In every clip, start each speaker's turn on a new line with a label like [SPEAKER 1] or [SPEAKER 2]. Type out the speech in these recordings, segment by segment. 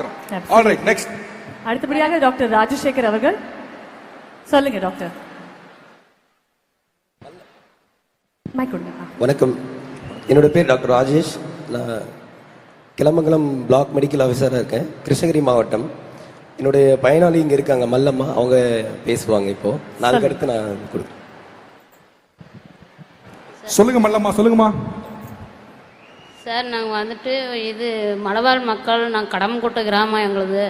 [SPEAKER 1] பாக்குறோம்
[SPEAKER 2] Absolutely.
[SPEAKER 1] All right next
[SPEAKER 2] அடுத்தபடியாக doctor Rajasekar அவர்கள். சொல்லுங்க டாக்டர்.
[SPEAKER 3] வணக்கம். என்னோட பேர் டாக்டர் ராஜேஷ். நான் கிளமங்கலம் பிளாக் மெடிக்கல் ஆஃபீஸராக இருக்கேன். கிருஷ்ணகிரி மாவட்டம். என்னுடைய பயனாளி இங்கே இருக்காங்க மல்லம்மா. அவங்க பேசுவாங்க இப்போ. நாளைக்கு அடுத்து நான் கொடுக்குறேன்.
[SPEAKER 1] சொல்லுங்க மல்லம்மா சொல்லுங்கம்மா.
[SPEAKER 4] சார் நாங்கள் வந்துட்டு இது மலைவாழ் மக்கள் நாங்கள் கடம்புக்கோட்டை கிராமம் எங்களுது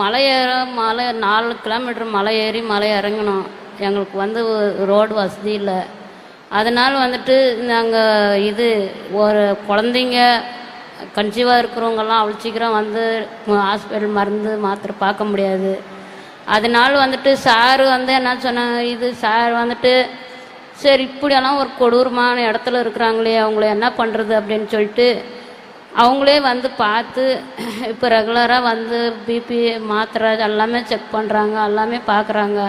[SPEAKER 4] மலை ஏற மலை நாலு கிலோமீட்டர் மலை ஏறி மலை இறங்கணும். எங்களுக்கு வந்து ரோடு வசதி இல்லை. அதனால் வந்துட்டு நாங்கள் இது ஒரு குழந்தைங்க கன்சீவாக இருக்கிறவங்கெல்லாம் அவ்வளோ சீக்கிரம் வந்து ஹாஸ்பிட்டல் மருந்து மாத்திரை பார்க்க முடியாது. அதனால் வந்துட்டு சார் வந்து என்ன சொன்னாங்க இது சார் வந்துட்டு சரி இப்படியெல்லாம் ஒரு கொடூரமான இடத்துல இருக்கிறாங்களே அவங்கள என்ன பண்ணுறது அப்படின்னு சொல்லிட்டு அவங்களே வந்து பார்த்து இப்போ ரெகுலராக வந்து பிபி மாத்திரை எல்லாமே செக் பண்ணுறாங்க எல்லாமே பார்க்குறாங்க.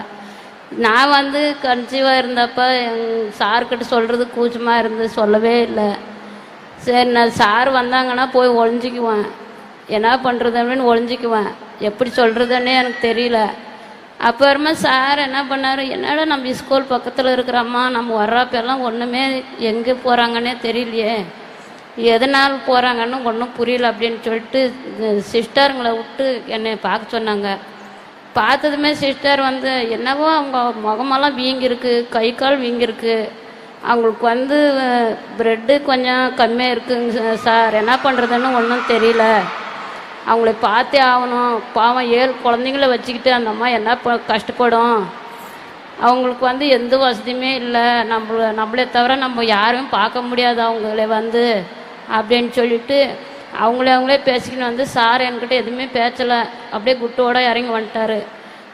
[SPEAKER 4] நான் வந்து கன்சீவாக இருந்தப்போ எங் சார்கிட்ட சொல்கிறது கூச்சமாக இருந்து சொல்லவே இல்லை. சரி நான் சார் வந்தாங்கன்னா போய் ஒளிஞ்சிக்குவேன். என்ன பண்ணுறது அப்படின்னு ஒழிஞ்சிக்குவேன் எப்படி சொல்கிறதுன்னே எனக்கு தெரியல. அப்புறமா சார் என்ன பண்ணார்? என்னடா நம்ம ஸ்கூல் பக்கத்தில் இருக்கிறம்மா நம்ம வர்றப்பெல்லாம் ஒன்றுமே எங்கே போகிறாங்கன்னே தெரியலையே. எதனால் போகிறாங்கன்னு ஒன்றும் புரியல அப்படின்னு சொல்லிட்டு சிஸ்டருங்களை விட்டு என்னை பார்க்க சொன்னாங்க. பார்த்ததுமே சிஸ்டர் வந்து என்னவோ அவங்க முகமெல்லாம் வீங்கிருக்கு கை கால் வீங்கிருக்கு அவங்களுக்கு வந்து ப்ரெட்டு கொஞ்சம் கம்மியாக இருக்குங்க சார். என்ன பண்ணுறதுன்னு ஒன்றும் தெரியல. அவங்கள பார்த்தே ஆகணும். பாவம் ஏழு குழந்தைங்கள வச்சுக்கிட்டு அந்த அம்மா என்ன ப- கஷ்டப்படும். அவங்களுக்கு வந்து எந்த வசதியுமே இல்லை. நம்மள நம்மளே தவிர நம்ம யாரும் பார்க்க முடியாது அவங்கள வந்து அப்படின்னு சொல்லிட்டு அவங்களே அவங்களே பேசிக்கின்னு வந்து சார் என்கிட்ட எதுவுமே பேசலை அப்படியே குட்டோட இறங்கி வந்துட்டாரு.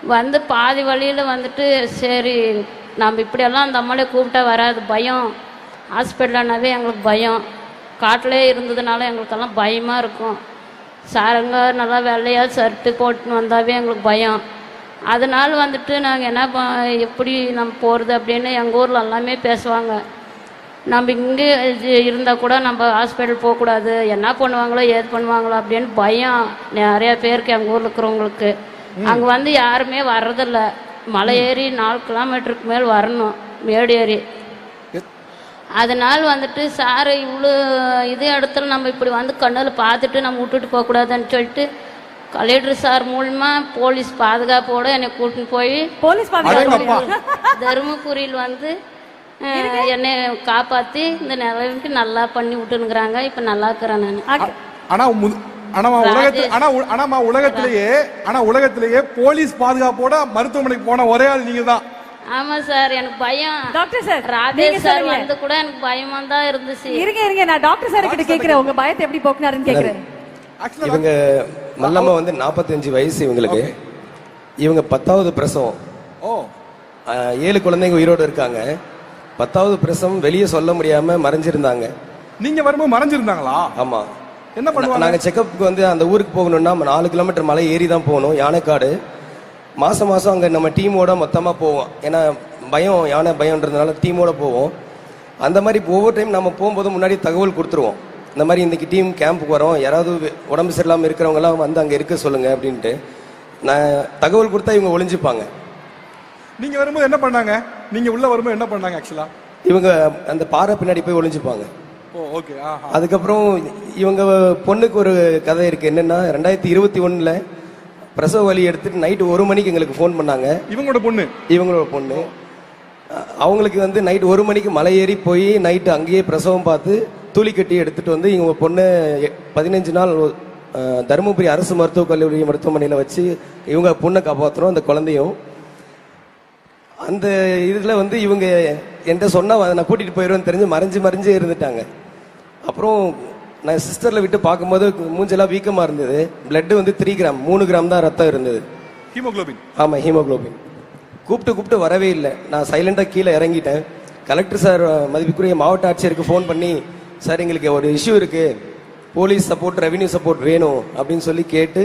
[SPEAKER 4] வந்து பாதி வழியில் வந்துட்டு சரி நம்ம இப்படியெல்லாம் அந்த அம்மாலே கூப்பிட்டா வராது. பயம். ஹாஸ்பிட்டலானாவே எங்களுக்கு பயம். காட்டிலே இருந்ததுனால எங்களுக்கெல்லாம் பயமாக இருக்கும். சாருங்க நல்லா வெள்ளையாக ஷர்ட்டு போட்டுன்னு வந்தாவே எங்களுக்கு பயம். அதனால வந்துட்டு நாங்கள் என்ன ப எப்படி நம்ம போகிறது அப்படின்னு எங்கள் ஊரில் எல்லாமே பேசுவாங்க. நம்ம இங்கே இருந்தால் கூட நம்ம ஹாஸ்பிட்டல் போகக்கூடாது. என்ன பண்ணுவாங்களோ ஏது பண்ணுவாங்களோ அப்படின்னு பயம் நிறைய பேருக்கு எங்கள் ஊரில் இருக்கிறவங்களுக்கு. அங்கே வந்து யாருமே வர்றதில்ல. மலை ஏறி நாலு கிலோமீட்டருக்கு மேல் வரணும். மேடு ஏறி. அதனால் வந்துட்டு சார் இவ்வளோ இதே இடத்துல நம்ம இப்படி வந்து கண்ணில் பார்த்துட்டு நம்ம விட்டுட்டு போகக்கூடாதுன்னு சொல்லிட்டு கலெக்டர் சார் மூலமா போலீஸ் பாதுகாப்போட என்னை கூட்டின்னு போய்
[SPEAKER 2] போலீஸ்
[SPEAKER 4] தருமபுரியில் வந்து என்னை காப்பாற்றி இந்த நிலைமைக்கு நல்லா பண்ணி விட்டுனுக்குறாங்க இப்போ நல்லா இருக்கிறேன் நான்.
[SPEAKER 1] ஆனா ஆனாமா உலகத்துல ஆனா ஆனாமா உலகத்திலேயே ஆனா உலகத்திலேயே போலீஸ் பாதுகாப்போட மருத்துவமனைக்கு போன ஒரே ஆள் நீங்க தான்
[SPEAKER 4] ஆமா சார் எனக்கு பயம்.
[SPEAKER 2] டாக்டர் சார்
[SPEAKER 4] ராஜேஷ் சார் வந்து கூட எனக்கு பயமா தான் இருந்துச்சு.
[SPEAKER 2] இருங்க இருங்க நான் டாக்டர் சார் கிட்ட கேக்குறேன். உங்க பயத்தை எப்படி போக்குனாருன்னு கேக்குறேன்.
[SPEAKER 3] இவங்க மல்லம்மா வந்து நாற்பத்தஞ்சு வயசு இவங்களுக்கு. இவங்க பத்தாவது பிரசவம்.
[SPEAKER 1] ஓ.
[SPEAKER 3] ஏழு குழந்தைங்க உயிரோடு இருக்காங்க. பத்தாவது பிரசவம் வெளியே சொல்ல முடியாம மறைஞ்சிருந்தாங்க.
[SPEAKER 1] நீங்க வரும்போது மறைஞ்சிருந்தாங்களா?
[SPEAKER 3] ஆமா.
[SPEAKER 1] என்ன பண்ணுவாங்க?
[SPEAKER 3] நாங்க செக்கப்புக்கு வந்து அந்த ஊருக்கு போகணும்னா நம்ம நாலு கிலோமீட்டர் மலை ஏறி தான் போகணும். யானைக்காடு. மாசம் மாசம் அங்க நம்ம டீமோட மொத்தமா போவோம். ஏன்னா பயம் யானை பயம்ன்றதுனால டீமோட போவோம். அந்த மாதிரி ஒவ்வொரு டைம் நம்ம போகும்போது முன்னாடி தகவல் கொடுத்துருவோம். இந்த மாதிரி இன்னைக்கு டீம் கேம்புக்கு வரோம். யாராவது உடம்பு சரியில்லாமல் இருக்கிறவங்கலாம் வந்து அங்கே இருக்க சொல்லுங்க அப்படின்ட்டு நான் தகவல் கொடுத்தா இவங்க ஒளிஞ்சுப்பாங்க.
[SPEAKER 1] நீங்க வரும்போது என்ன பண்ணாங்க? நீங்க உள்ள வரும்போது என்ன பண்ணாங்க ஆக்சுவலா
[SPEAKER 3] இவங்க அந்த பாறை பின்னாடி போய் ஒளிஞ்சுப்பாங்க.
[SPEAKER 1] ஓ ஓகே ஆஹா.
[SPEAKER 3] அதுக்கப்புறம் இவங்க பொண்ணுக்கு ஒரு கதை இருக்கு. என்னன்னா ரெண்டாயிரத்தி இருபத்தி ஒண்ணுல பிரசவ வலி எடுத்துட்டு நைட்டு ஒரு மணிக்கு எங்களுக்கு ஃபோன் பண்ணாங்க.
[SPEAKER 1] இவங்களோட பொண்ணு?
[SPEAKER 3] இவங்களோட பொண்ணு. அவங்களுக்கு வந்து நைட் ஒரு மணிக்கு மலை ஏறி போய் நைட்டு அங்கேயே பிரசவம் பார்த்து தூளி கட்டி எடுத்துட்டு வந்து இவங்க பொண்ணு பதினஞ்சு நாள் தருமபுரி அரசு மருத்துவக் கல்லூரி மருத்துவமனையில் வச்சு இவங்க பொண்ணை காப்பாற்றுறோம் அந்த குழந்தையும். அந்த இதில் வந்து இவங்க என்கிட்ட சொன்னா நான் கூட்டிகிட்டு போயிடுவேன்னு தெரிஞ்சு மறைஞ்சு மறைஞ்சு இருந்துட்டாங்க. அப்புறம் நான் சிஸ்டரில் விட்டு பார்க்கும்போது மூஞ்செல்லாம் வீக்கமாக இருந்தது. Blood வந்து த்ரீ கிராம் மூணு கிராம் தான் ரத்தம் இருந்தது.
[SPEAKER 1] ஹீமோகுளோபின்
[SPEAKER 3] ஆமாம் ஹீமோகுளோபின் கூப்பிட்டு கூப்பிட்டு வரவே இல்லை. நான் சைலண்டாக கீழே இறங்கிட்டேன். கலெக்டர் சார் மதிப்புக்குரிய மாவட்ட ஆட்சியருக்கு ஃபோன் பண்ணி சார் எங்களுக்கு ஒரு இஷ்யூ இருக்கு. போலீஸ் சப்போர்ட் ரெவென்யூ சப்போர்ட் வேணும் அப்படின்னு சொல்லி கேட்டு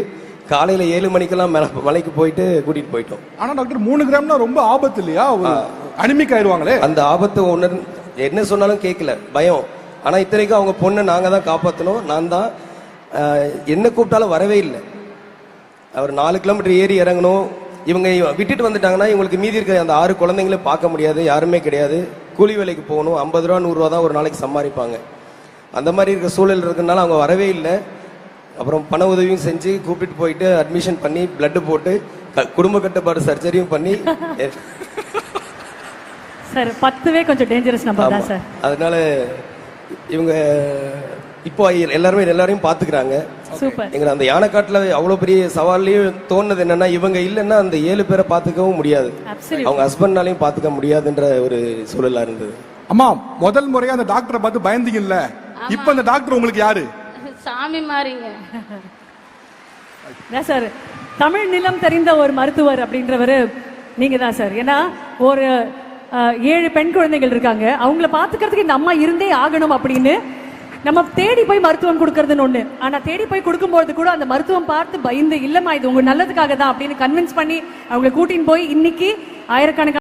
[SPEAKER 3] காலையில் ஏழு மணிக்கெல்லாம் மேல மலைக்கு போயிட்டு கூட்டிகிட்டு போயிட்டோம்.
[SPEAKER 1] ஆனா டாக்டர் மூணு கிராம்னா ரொம்ப ஆபத்து இல்லையா? அனிமிக் ஆயிடுவாங்களே
[SPEAKER 3] அந்த ஆபத்தை உணர் என்ன சொன்னாலும் கேட்கல பயம். ஆனால் இத்தனைக்கும் அவங்க பொண்ணை நாங்கள் தான் காப்பாற்றணும் நான் தான் என்ன கூப்பிட்டாலும் வரவே இல்லை. அவர் நாலு கிலோமீட்டர் ஏறி இறங்கணும். இவங்க விட்டுட்டு வந்துட்டாங்கன்னா இவங்களுக்கு மீதி இருக்க அந்த ஆறு குழந்தைங்களே பார்க்க முடியாது யாருமே கிடையாது. கூலி வேலைக்கு போகணும். ஐம்பது ரூபா நூறுரூவா தான் ஒரு நாளைக்கு சம்பாதிப்பாங்க. அந்த மாதிரி இருக்க சூழல் இருக்கறனால அவங்க வரவே இல்லை. அப்புறம் பண உதவியும் செஞ்சு கூப்பிட்டு போயிட்டு அட்மிஷன் பண்ணி பிளட்டு போட்டு க- குடும்ப கட்டுப்பாடு சர்ஜரியும் பண்ணி
[SPEAKER 2] சார் பத்துவே கொஞ்சம் டேஞ்சரஸ் நம்பர். தான் சார்.
[SPEAKER 3] அதனால இவங்க இப்போ எல்லாருமே எல்லாரையும் பாத்துக்கிறாங்க எங்களை அந்த யானைக்காட்டுல அவ்வளவு பெரிய சவால்லையும் தோணுது என்னன்னா இவங்க இல்லைன்னா அந்த ஏழு பேரை பாத்துக்கவும் முடியாது.
[SPEAKER 2] Absolutely.
[SPEAKER 3] அவங்க ஹஸ்பண்ட்னாலையும் பாத்துக்க முடியாதுன்ற ஒரு சூழலா இருந்தது.
[SPEAKER 1] அம்மா முதல் முறையா அந்த டாக்டரை பார்த்து பயந்தீங்கல்ல இப்ப அந்த டாக்டர் உங்களுக்கு யாரு?
[SPEAKER 4] சாமி மாறிங்க.
[SPEAKER 2] சார் தமிழ் நிலம் தெரிந்த ஒரு மருத்துவர் அப்படின்றவர் நீங்க தான் சார். ஏன்னா ஒரு ஏழு பெண் குழந்தைகள் இருக்காங்க. அவங்கள பாத்துக்கிறதுக்கு இந்த அம்மா இருந்தே ஆகணும் அப்படின்னு நம்ம தேடி போய் மருத்துவம் கொடுக்கறதுன்னு ஒண்ணு. ஆனா தேடி போய் கொடுக்கும்போது கூட அந்த மருத்துவம் பார்த்து பயந்து இல்லம்மா இது உங்க நல்லதுக்காக தான் அப்படின்னு கன்வின்ஸ் பண்ணி அவங்களை கூட்டின்னு போய் இன்னைக்கு ஆயிரக்கணக்கான